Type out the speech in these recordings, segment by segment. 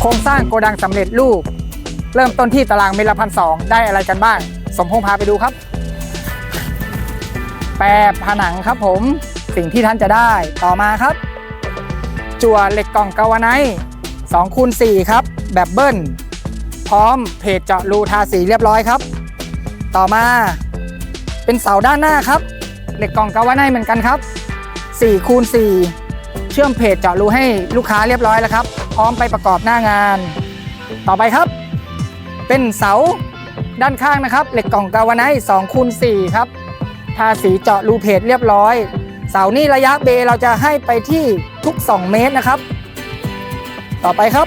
โครงสร้างโกดังสำเร็จรูป เริ่มต้นที่ตารางเมตรละพันสองได้อะไรกันบ้าง สมพงษ์พาไปดูครับ แปรผนังครับผมสิ่งที่ท่านจะได้ต่อมาครับ จั่วเหล็กกล่องกาวไนงคูณสี่ครับ แบบเบิ้ล พร้อมเพจเจาะรูทาสีเรียบร้อยครับ ต่อมาเป็นเสาด้านหน้าครับ เหล็กกล่องกาวไนเหมือนกันครับ 4คูณ4เชื่อมเพจเจาะรูให้ลูกค้าเรียบร้อยแล้วครับ พร้อมไปประกอบหน้างาน ต่อไปครับ เป็นเสาด้านข้างนะครับ เหล็กกล่องกาวาไนท์2คูณ4ครับทาสีเจาะรูเพจเรียบร้อย เสานี่ระยะเบเราจะให้ไปที่ทุก 2 เมตรนะครับ ต่อไปครับ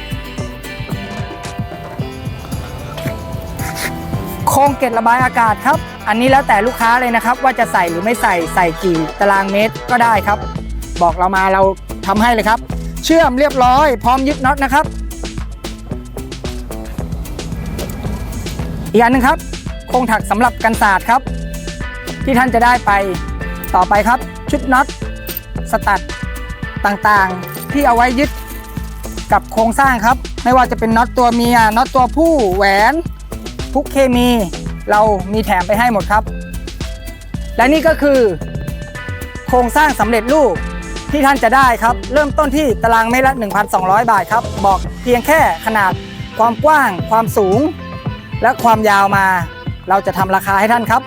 โครงเกล็ดระบายอากาศครับ อันนี้แล้วแต่ลูกค้าเลยนะครับ ว่าจะใส่หรือไม่ใส่ใส่กี่ตารางเมตรก็ได้ครับ บอกเรามาเราทำให้เลยครับ เชื่อมเรียบร้อย พร้อมยึดน็อตนะครับ อีกอันหนึงครับ โครงถักสำหรับกันศาสตร์ครับ ที่ท่านจะได้ไปต่อไปครับ ชุดน็อตสตัดต่างๆ ที่เอาไว้ยึดกับโครงสร้างครับ ไม่ว่าจะเป็นน็อตตัวเมียน็อตตัวผู้แหวน ทุกเคมีเรามีแถมไปให้หมดครับ และนี่ก็คือ โครงสร้างสำเร็จรูปที่ท่านจะได้ครับ เริ่มต้นที่ตารางเมตรละ 1,200 บาทครับ บอกเพียงแค่ขนาดความกว้าง ความสูง และความยาวมา เราจะทำราคาให้ท่านครับ